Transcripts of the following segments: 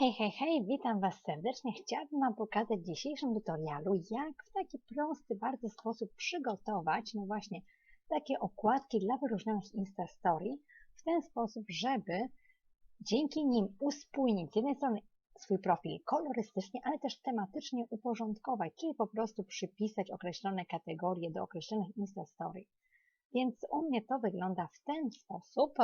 Hej, hej, hej, witam Was serdecznie. Chciałabym Wam pokazać w dzisiejszym tutorialu, jak w taki prosty bardzo sposób przygotować, no właśnie, takie okładki dla wyróżnionych Instastory w ten sposób, żeby dzięki nim uspójnić z jednej strony swój profil kolorystycznie, ale też tematycznie uporządkować, czyli po prostu przypisać określone kategorie do określonych Instastory. Więc u mnie to wygląda w ten sposób.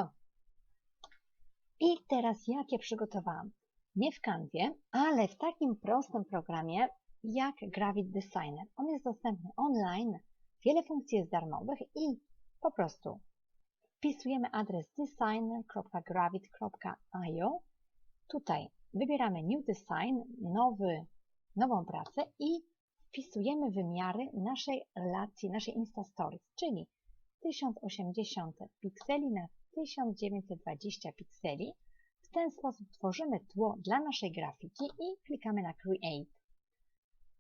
I teraz jakie przygotowałam? Nie w Canwie, ale w takim prostym programie jak Gravit Designer. On jest dostępny online, wiele funkcji jest darmowych i po prostu wpisujemy adres designer.gravit.io. Tutaj wybieramy New Design, nowy, nową pracę i wpisujemy wymiary naszej relacji, naszej Instastories, czyli 1080 pikseli na 1920 pikseli. W ten sposób tworzymy tło dla naszej grafiki i klikamy na Create.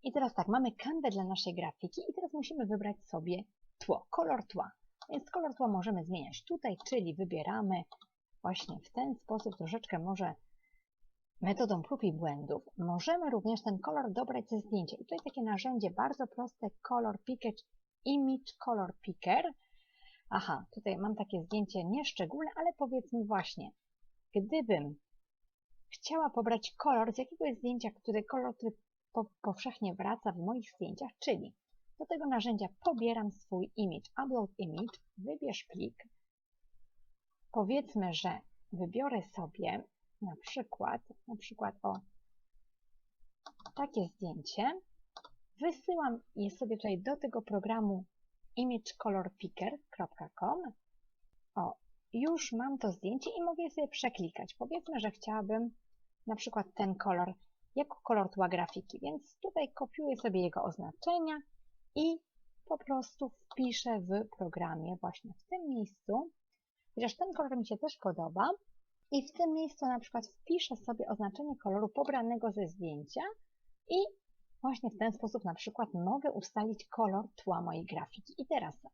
I teraz tak, mamy kanwę dla naszej grafiki i teraz musimy wybrać sobie tło, kolor tła. Więc kolor tła możemy zmieniać tutaj, czyli wybieramy właśnie w ten sposób, troszeczkę może metodą prób i błędów. Możemy również ten kolor dobrać ze zdjęcia. I tutaj takie narzędzie bardzo proste, Color Picker, Image Color Picker. Aha, tutaj mam takie zdjęcie nieszczególne, ale powiedzmy właśnie, gdybym chciała pobrać kolor z jakiegoś zdjęcia, który kolor, który po, powszechnie wraca w moich zdjęciach, czyli do tego narzędzia pobieram swój image, upload image, wybierz plik. Powiedzmy, że wybiorę sobie na przykład, na przykład o takie zdjęcie. Wysyłam je sobie tutaj do tego programu imagecolorpicker.com. O, już mam to zdjęcie i mogę sobie przeklikać. Powiedzmy, że chciałabym na przykład ten kolor jako kolor tła grafiki, więc tutaj kopiuję sobie jego oznaczenia i po prostu wpiszę w programie właśnie w tym miejscu, chociaż ten kolor mi się też podoba i w tym miejscu na przykład wpiszę sobie oznaczenie koloru pobranego ze zdjęcia i właśnie w ten sposób na przykład mogę ustalić kolor tła mojej grafiki. I teraz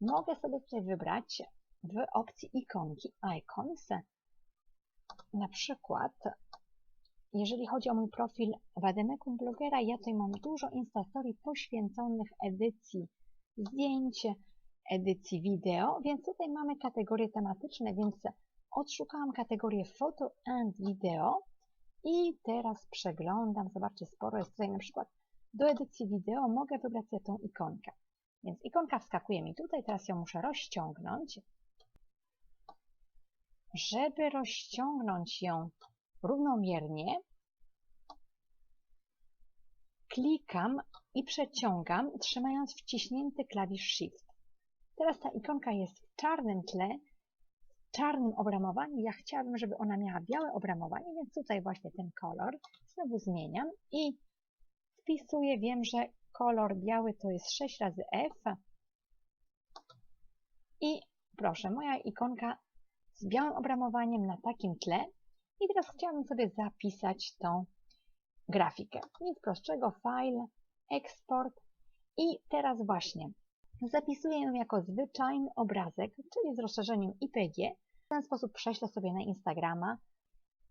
mogę sobie tutaj wybrać w opcji ikonki Icons. Na przykład, jeżeli chodzi o mój profil Wademekum Blogera, ja tutaj mam dużo Instastory poświęconych edycji zdjęć, edycji wideo, więc tutaj mamy kategorie tematyczne, więc odszukałam kategorię Photo and Video i teraz przeglądam, zobaczcie, sporo jest tutaj na przykład do edycji wideo mogę wybrać sobie tą ikonkę. Więc ikonka wskakuje mi tutaj, teraz ją muszę rozciągnąć. Żeby rozciągnąć ją równomiernie, klikam i przeciągam, trzymając wciśnięty klawisz Shift. Teraz ta ikonka jest w czarnym tle, w czarnym obramowaniu. Ja chciałabym, żeby ona miała białe obramowanie, więc tutaj właśnie ten kolor znowu zmieniam i wpisuję. Wiem, że kolor biały to jest 6 razy F. I proszę, moja ikonka z białym obramowaniem na takim tle. I teraz chciałabym sobie zapisać tą grafikę. Nic prostszego, file, export i teraz właśnie zapisuję ją jako zwyczajny obrazek, czyli z rozszerzeniem IPG. W ten sposób prześlę sobie na Instagrama,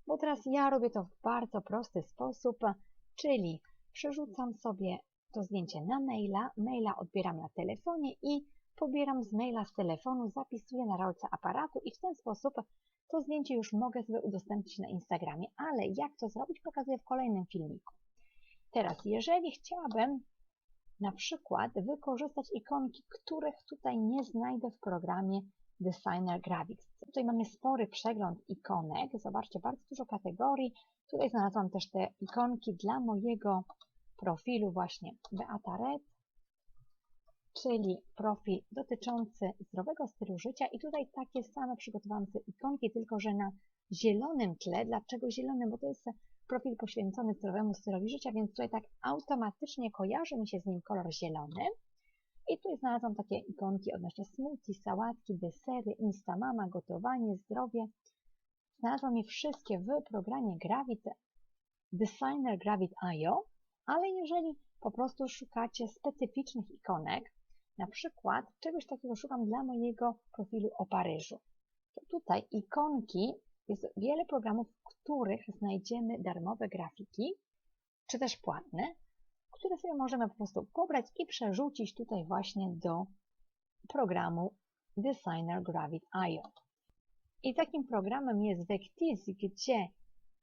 bo teraz ja robię to w bardzo prosty sposób, czyli przerzucam sobie to zdjęcie na maila, maila odbieram na telefonie i pobieram z maila z telefonu, zapisuję na rolce aparatu i w ten sposób to zdjęcie już mogę sobie udostępnić na Instagramie, ale jak to zrobić pokazuję w kolejnym filmiku. Teraz, jeżeli chciałabym na przykład wykorzystać ikonki, których tutaj nie znajdę w programie Designer Graphics. Tutaj mamy spory przegląd ikonek, zobaczcie, bardzo dużo kategorii. Tutaj znalazłam też te ikonki dla mojego profilu właśnie Beata Red, czyli profil dotyczący zdrowego stylu życia i tutaj takie same przygotowałam sobie ikonki, tylko że na zielonym tle. Dlaczego zielony? Bo to jest profil poświęcony zdrowemu stylowi życia, więc tutaj tak automatycznie kojarzy mi się z nim kolor zielony. I tutaj znalazłam takie ikonki odnośnie smoothie, sałatki, desery, instamama, gotowanie, zdrowie. Znalazłam je wszystkie w programie Gravit, Designer Gravit.io, ale jeżeli po prostu szukacie specyficznych ikonek, na przykład czegoś takiego szukam dla mojego profilu o Paryżu, to tutaj ikonki jest wiele programów, w których znajdziemy darmowe grafiki, czy też płatne, które sobie możemy po prostu pobrać i przerzucić tutaj właśnie do programu Designer Gravit.io. I takim programem jest Vecteezy, gdzie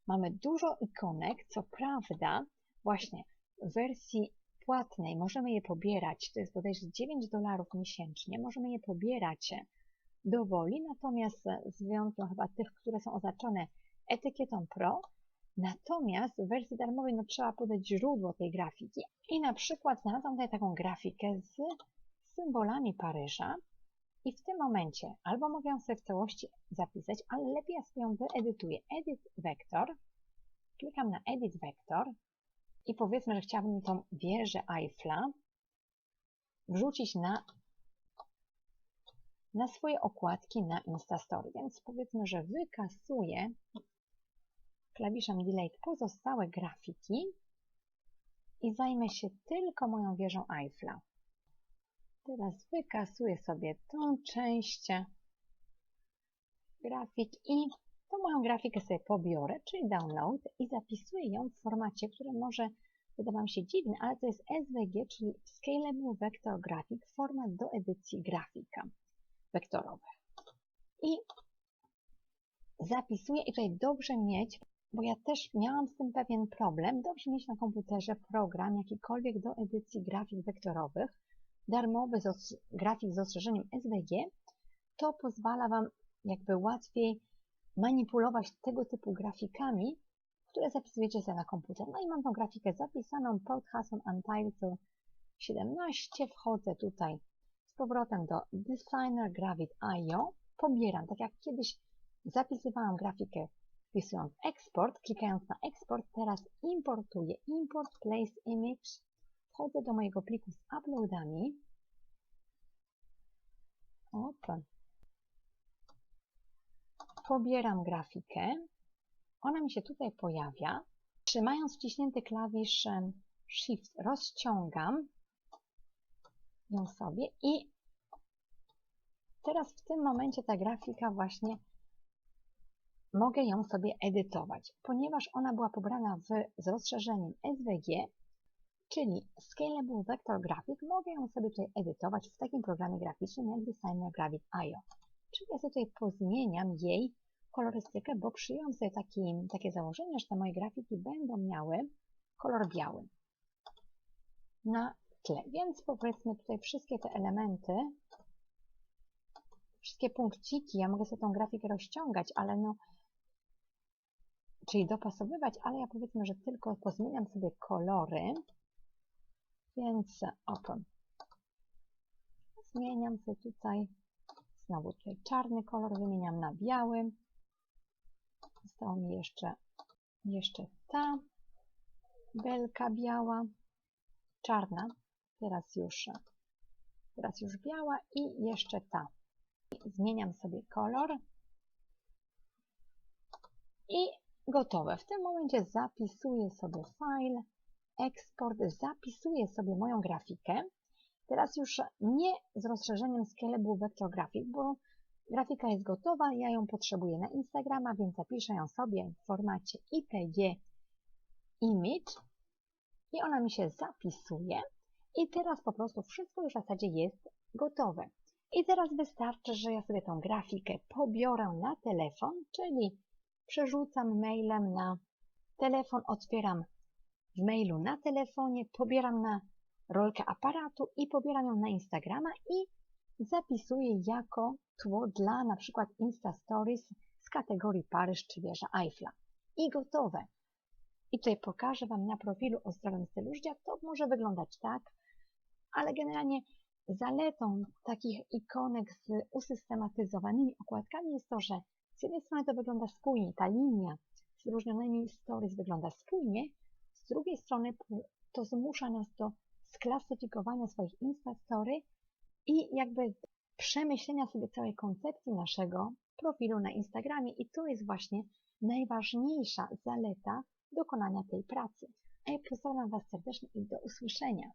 mamy dużo ikonek, co prawda właśnie w wersji płatnej możemy je pobierać, to jest bodajże 9 dolarów miesięcznie, możemy je pobierać dowoli, natomiast z wyjątkiem chyba tych, które są oznaczone etykietą Pro, natomiast w wersji darmowej no, trzeba podać źródło tej grafiki i na przykład znalazłam tutaj taką grafikę z symbolami Paryża i w tym momencie albo mogę ją sobie w całości zapisać, ale lepiej ja sobie ją wyedytuję. Edit Vector, klikam na Edit Vector i powiedzmy, że chciałabym tą wieżę Eiffla wrzucić na, na swoje okładki na Instastory. Więc powiedzmy, że wykasuję klawiszem Delete pozostałe grafiki i zajmę się tylko moją wieżą Eiffla. Teraz wykasuję sobie tą część grafik i moją grafikę sobie pobiorę, czyli download i zapisuję ją w formacie, który może wyda Wam się dziwny, ale to jest SVG, czyli Scalable Vector Graphic, format do edycji grafika wektorowe. I zapisuję i tutaj dobrze mieć, bo ja też miałam z tym pewien problem, dobrze mieć na komputerze program jakikolwiek do edycji grafik wektorowych, darmowy z grafik z ostrzeżeniem SVG, to pozwala Wam jakby łatwiej manipulować tego typu grafikami, które zapisujecie sobie na komputer. No i mam tą grafikę zapisaną pod hasłem Untitled 17. Wchodzę tutaj z powrotem do Designer Gravit.io. Pobieram, tak jak kiedyś zapisywałam grafikę wpisując export, klikając na export, teraz importuję import place image. Wchodzę do mojego pliku z uploadami. Opa. Pobieram grafikę ona mi się tutaj pojawia. Trzymając wciśnięty klawisz Shift rozciągam ją sobie i teraz w tym momencie ta grafika właśnie mogę ją sobie edytować. Ponieważ ona była pobrana w, z rozszerzeniem SVG, czyli Scalable Vector Graphic, mogę ją sobie tutaj edytować w takim programie graficznym jak Designer Gravit.io. Czyli ja sobie tutaj pozmieniam jej kolorystykę, bo przyjąłem sobie taki, takie założenie, że te moje grafiki będą miały kolor biały na tle. Więc powiedzmy tutaj wszystkie te elementy, wszystkie punkciki, ja mogę sobie tą grafikę rozciągać, ale no, czyli dopasowywać, ale ja powiedzmy, że tylko pozmieniam sobie kolory, więc oto, zmieniam sobie tutaj, znowu tutaj czarny kolor wymieniam na biały, Została mi jeszcze, jeszcze ta belka biała, czarna, teraz już, teraz już biała i jeszcze ta. Zmieniam sobie kolor i gotowe. W tym momencie zapisuję sobie file, eksport, zapisuję sobie moją grafikę. Teraz już nie z rozszerzeniem Scalable Vector bo Grafika jest gotowa, ja ją potrzebuję na Instagrama, więc zapiszę ją sobie w formacie IPG Image i ona mi się zapisuje i teraz po prostu wszystko już w zasadzie jest gotowe. I teraz wystarczy, że ja sobie tą grafikę pobiorę na telefon, czyli przerzucam mailem na telefon, otwieram w mailu na telefonie, pobieram na rolkę aparatu i pobieram ją na Instagrama i zapisuję jako tło dla na przykład Insta Stories z kategorii Paryż czy wieża Eiffla. I gotowe. I tutaj pokażę Wam na profilu o zdrowym stylu życia. To może wyglądać tak, ale generalnie zaletą takich ikonek z usystematyzowanymi okładkami jest to, że z jednej strony to wygląda spójnie, ta linia z wyróżnionymi stories wygląda spójnie, z drugiej strony to zmusza nas do sklasyfikowania swoich Insta Story i jakby przemyślenia sobie całej koncepcji naszego profilu na Instagramie i to jest właśnie najważniejsza zaleta dokonania tej pracy. A ja pozdrawiam Was serdecznie i do usłyszenia.